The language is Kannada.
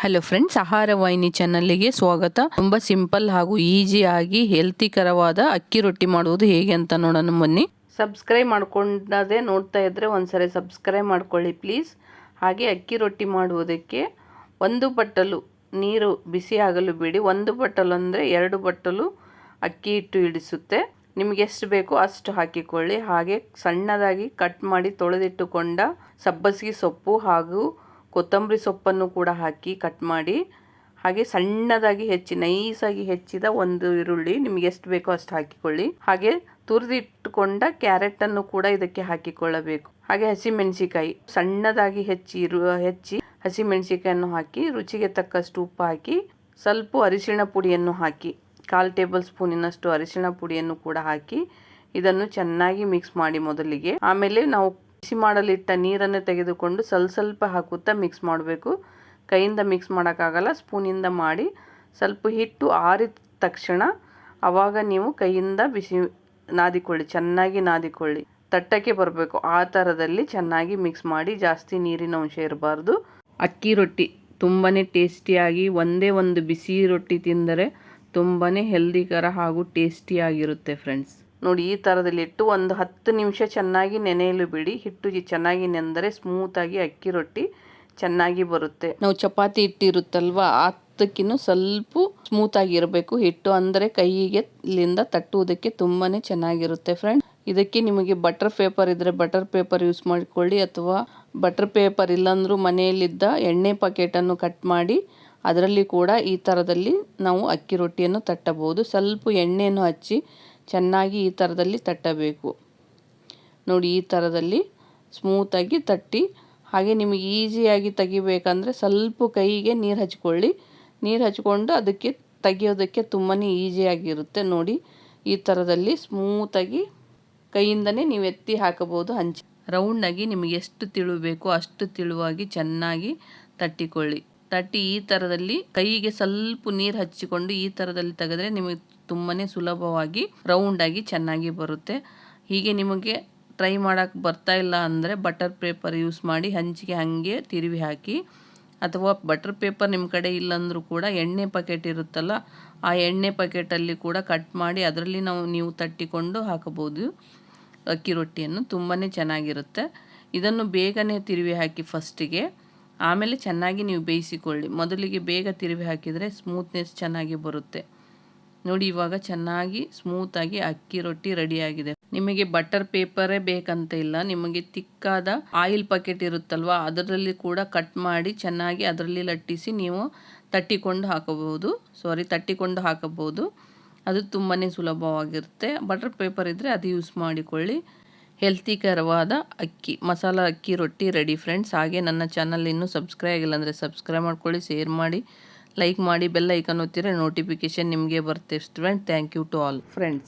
ಹಲೋ ಫ್ರೆಂಡ್ಸ್ ಆಹಾರ ವಾಹಿನಿ ಚಾನಲ್ಗೆ ಸ್ವಾಗತ. ತುಂಬ ಸಿಂಪಲ್ ಹಾಗೂ ಈಜಿ ಆಗಿ ಹೆಲ್ತಿಕರವಾದ ಅಕ್ಕಿ ರೊಟ್ಟಿ ಮಾಡುವುದು ಹೇಗೆ ಅಂತ ನೋಡೋಣ ಬನ್ನಿ. ಸಬ್ಸ್ಕ್ರೈಬ್ ಮಾಡ್ಕೊಂಡದೇ ನೋಡ್ತಾ ಇದ್ದರೆ ಒಂದ್ಸರಿ ಸಬ್ಸ್ಕ್ರೈಬ್ ಮಾಡ್ಕೊಳ್ಳಿ ಪ್ಲೀಸ್ ಹಾಗೆ ಅಕ್ಕಿ ರೊಟ್ಟಿ ಮಾಡುವುದಕ್ಕೆ ಒಂದು ಬಟ್ಟಲು ನೀರು ಬಿಸಿ ಆಗಲು ಬಿಡಿ. ಒಂದು ಬಟ್ಟಲು ಅಂದರೆ ಎರಡು ಬಟ್ಟಲು ಅಕ್ಕಿ ಹಿಟ್ಟು ಇಡಿಸುತ್ತೆ. ನಿಮಗೆ ಎಷ್ಟು ಬೇಕೋ ಅಷ್ಟು ಹಾಕಿಕೊಳ್ಳಿ. ಹಾಗೆ ಸಣ್ಣದಾಗಿ ಕಟ್ ಮಾಡಿ ತೊಳೆದಿಟ್ಟುಕೊಂಡ ಸಬ್ಬಸಿಗೆ ಸೊಪ್ಪು ಹಾಗೂ ಕೊತ್ತಂಬರಿ ಸೊಪ್ಪನ್ನು ಕೂಡ ಹಾಕಿ ಕಟ್ ಮಾಡಿ, ಹಾಗೆ ಸಣ್ಣದಾಗಿ ಹೆಚ್ಚಿ, ನೈಸಾಗಿ ಹೆಚ್ಚಿದ ಒಂದು ಈರುಳ್ಳಿ ನಿಮಗೆ ಎಷ್ಟು ಬೇಕೋ ಅಷ್ಟು ಹಾಕಿಕೊಳ್ಳಿ. ಹಾಗೆ ತುರಿದಿಟ್ಟುಕೊಂಡ ಕ್ಯಾರೆಟ್ ಅನ್ನು ಕೂಡ ಇದಕ್ಕೆ ಹಾಕಿಕೊಳ್ಳಬೇಕು. ಹಾಗೆ ಹಸಿಮೆಣಸಿಕಾಯಿ ಸಣ್ಣದಾಗಿ ಹೆಚ್ಚಿ ಹೆಚ್ಚಿ ಹಸಿಮೆಣಸಿಕಾಯನ್ನು ಹಾಕಿ, ರುಚಿಗೆ ತಕ್ಕಷ್ಟು ಉಪ್ಪು ಹಾಕಿ, ಸ್ವಲ್ಪ ಅರಿಶಿಣ ಪುಡಿಯನ್ನು ಹಾಕಿ, ಕಾಲು ಟೇಬಲ್ ಸ್ಪೂನಿನಷ್ಟು ಅರಿಶಿಣ ಪುಡಿಯನ್ನು ಕೂಡ ಹಾಕಿ, ಇದನ್ನು ಚೆನ್ನಾಗಿ ಮಿಕ್ಸ್ ಮಾಡಿ ಮೊದಲಿಗೆ. ಆಮೇಲೆ ನಾವು ಬಿಸಿ ಮಾಡಲಿಟ್ಟ ನೀರನ್ನು ತೆಗೆದುಕೊಂಡು ಸ್ವಲ್ಪ ಸ್ವಲ್ಪ ಹಾಕುತ್ತಾ ಮಿಕ್ಸ್ ಮಾಡಬೇಕು. ಕೈಯಿಂದ ಮಿಕ್ಸ್ ಮಾಡೋಕ್ಕಾಗಲ್ಲ, ಸ್ಪೂನಿಂದ ಮಾಡಿ ಸ್ವಲ್ಪ ಹಿಟ್ಟು ಆರಿದ ತಕ್ಷಣ ಆವಾಗ ನೀವು ಕೈಯಿಂದ ಬಿಸಿ ನಾದಿಕೊಳ್ಳಿ, ಚೆನ್ನಾಗಿ ನಾದಿಕೊಳ್ಳಿ. ತಟ್ಟಕ್ಕೆ ಬರಬೇಕು. ಆ ಥರದಲ್ಲಿ ಚೆನ್ನಾಗಿ ಮಿಕ್ಸ್ ಮಾಡಿ ಜಾಸ್ತಿ ನೀರಿನ ಅಂಶ ಇರಬಾರ್ದು. ಅಕ್ಕಿ ರೊಟ್ಟಿ ತುಂಬಾ ಟೇಸ್ಟಿಯಾಗಿ, ಒಂದೇ ಒಂದು ಬಿಸಿ ರೊಟ್ಟಿ ತಿಂದರೆ ತುಂಬಾ ಹೆಲ್ದಿಕರ ಹಾಗೂ ಟೇಸ್ಟಿಯಾಗಿರುತ್ತೆ ಫ್ರೆಂಡ್ಸ್. ನೋಡಿ, ಈ ಥರದಲ್ಲಿ ಇಟ್ಟು ಒಂದು ಹತ್ತು ನಿಮಿಷ ಚೆನ್ನಾಗಿ ನೆನೆಯಲು ಬಿಡಿ. ಹಿಟ್ಟು ಚೆನ್ನಾಗಿ ನೆಂದರೆ ಸ್ಮೂತಾಗಿ ಅಕ್ಕಿ ರೊಟ್ಟಿ ಚೆನ್ನಾಗಿ ಬರುತ್ತೆ. ನಾವು ಚಪಾತಿ ಹಿಟ್ಟಿರುತ್ತಲ್ವ ಹತ್ತಕ್ಕಿನ್ನು ಸ್ವಲ್ಪ ಸ್ಮೂತಾಗಿ ಇರಬೇಕು. ಹಿಟ್ಟು ಅಂದರೆ ಕೈಗೆ ಇಲ್ಲಿಂದ ತಟ್ಟುವುದಕ್ಕೆ ತುಂಬಾ ಚೆನ್ನಾಗಿರುತ್ತೆ ಫ್ರೆಂಡ್ ಇದಕ್ಕೆ ನಿಮಗೆ ಬಟರ್ ಪೇಪರ್ ಇದ್ದರೆ ಬಟರ್ ಪೇಪರ್ ಯೂಸ್ ಮಾಡಿಕೊಳ್ಳಿ, ಅಥವಾ ಬಟರ್ ಪೇಪರ್ ಇಲ್ಲಾಂದ್ರೂ ಮನೆಯಲ್ಲಿದ್ದ ಎಣ್ಣೆ ಪಾಕೆಟನ್ನು ಕಟ್ ಮಾಡಿ, ಅದರಲ್ಲಿ ಕೂಡ ಈ ಥರದಲ್ಲಿ ನಾವು ಅಕ್ಕಿ ರೊಟ್ಟಿಯನ್ನು ತಟ್ಟಬಹುದು. ಸ್ವಲ್ಪ ಎಣ್ಣೆಯನ್ನು ಹಚ್ಚಿ ಚೆನ್ನಾಗಿ ಈ ಥರದಲ್ಲಿ ತಟ್ಟಬೇಕು. ನೋಡಿ, ಈ ಥರದಲ್ಲಿ ಸ್ಮೂತಾಗಿ ತಟ್ಟಿ, ಹಾಗೆ ನಿಮಗೆ ಈಸಿಯಾಗಿ ತೆಗಿಬೇಕಂದ್ರೆ ಸ್ವಲ್ಪ ಕೈಗೆ ನೀರು ಹಚ್ಕೊಳ್ಳಿ. ನೀರು ಹಚ್ಕೊಂಡು ಅದಕ್ಕೆ ತೆಗಿಯೋದಕ್ಕೆ ತುಂಬಾ ಈಸಿಯಾಗಿರುತ್ತೆ ನೋಡಿ, ಈ ಥರದಲ್ಲಿ ಸ್ಮೂತಾಗಿ ಕೈಯಿಂದನೇ ನೀವು ಎತ್ತಿ ಹಾಕಬಹುದು ಹಂಚಿ ರೌಂಡಾಗಿ ನಿಮಗೆ ಎಷ್ಟು ತಿಳುಬೇಕು ಅಷ್ಟು ತಿಳುವಾಗಿ ಚೆನ್ನಾಗಿ ತಟ್ಟಿಕೊಳ್ಳಿ. ತಟ್ಟಿ ಈ ಥರದಲ್ಲಿ ಕೈಗೆ ಸ್ವಲ್ಪ ನೀರು ಹಚ್ಚಿಕೊಂಡು ಈ ಥರದಲ್ಲಿ ತೆಗೆದ್ರೆ ನಿಮಗೆ ತುಂಬಾ ಸುಲಭವಾಗಿ ರೌಂಡಾಗಿ ಚೆನ್ನಾಗಿ ಬರುತ್ತೆ. ಹೀಗೆ ನಿಮಗೆ ಟ್ರೈ ಮಾಡೋಕ್ಕೆ ಬರ್ತಾ ಇಲ್ಲ ಅಂದರೆ ಬಟರ್ ಪೇಪರ್ ಯೂಸ್ ಮಾಡಿ ಹಂಚಿಗೆ ಹಾಗೆ ತಿರುವಿ ಹಾಕಿ ಅಥವಾ ಬಟರ್ ಪೇಪರ್ ನಿಮ್ಮ ಕಡೆ ಇಲ್ಲಂದ್ರೂ ಕೂಡ ಎಣ್ಣೆ ಪ್ಯಾಕೆಟ್ ಇರುತ್ತಲ್ಲ, ಆ ಎಣ್ಣೆ ಪ್ಯಾಕೆಟಲ್ಲಿ ಕೂಡ ಕಟ್ ಮಾಡಿ ಅದರಲ್ಲಿ ನಾವು ನೀವು ತಟ್ಟಿಕೊಂಡು ಹಾಕಬಹುದು. ಅಕ್ಕಿ ರೊಟ್ಟಿಯನ್ನು ತುಂಬಾ ಚೆನ್ನಾಗಿರುತ್ತೆ. ಇದನ್ನು ಬೇಗನೆ ತಿರುವಿ ಹಾಕಿ ಫಸ್ಟಿಗೆ ಆಮೇಲೆ ಚೆನ್ನಾಗಿ ನೀವು ಬೇಯಿಸಿಕೊಳ್ಳಿ. ಮೊದಲಿಗೆ ಬೇಗ ತಿರುವಿ ಹಾಕಿದರೆ ಸ್ಮೂತ್ನೆಸ್ ಚೆನ್ನಾಗಿ ಬರುತ್ತೆ. ನೋಡಿ, ಇವಾಗ ಚೆನ್ನಾಗಿ ಸ್ಮೂತಾಗಿ ಅಕ್ಕಿ ರೊಟ್ಟಿ ರೆಡಿಯಾಗಿದೆ ನಿಮಗೆ ಬಟರ್ ಪೇಪರೇ ಬೇಕಂತ ಇಲ್ಲ. ನಿಮಗೆ ತಿಕ್ಕಾದ ಆಯಿಲ್ ಪ್ಯಾಕೆಟ್ ಇರುತ್ತಲ್ವ, ಅದರಲ್ಲಿ ಕೂಡ ಕಟ್ ಮಾಡಿ ಚೆನ್ನಾಗಿ ಅದರಲ್ಲಿ ಲಟ್ಟಿಸಿ ನೀವು ತಟ್ಟಿಕೊಂಡು ಹಾಕಬಹುದು. ಸಾರಿ ತಟ್ಟಿಕೊಂಡು ಹಾಕಬಹುದು. ಅದು ತುಂಬಾ ಸುಲಭವಾಗಿರುತ್ತೆ. ಬಟರ್ ಪೇಪರ್ ಇದ್ದರೆ ಅದು ಯೂಸ್ ಮಾಡಿಕೊಳ್ಳಿ. ಹೆಲ್ತಿಕರವಾದ ಅಕ್ಕಿ. ಮಸಾಲ, ಅಕ್ಕಿ, ರೊಟ್ಟಿ ರೆಡಿ ಫ್ರೆಂಡ್ಸ್ ಹಾಗೆ ನನ್ನ ಚಾನಲ್ ಇನ್ನೂ ಸಬ್ಸ್ಕ್ರೈಬ್ ಆಗಿಲ್ಲ ಅಂದರೆ ಸಬ್ಸ್ಕ್ರೈಬ್ ಮಾಡ್ಕೊಳ್ಳಿ ಶೇರ್ ಮಾಡಿ ಲೈಕ್ ಮಾಡಿ ಬೆಲ್ ಐಕನ್ ಒತ್ತಿರೆ ನೋಟಿಫಿಕೇಷನ್ ನಿಮಗೆ ಬರುತ್ತೆ. Student thank you to all friends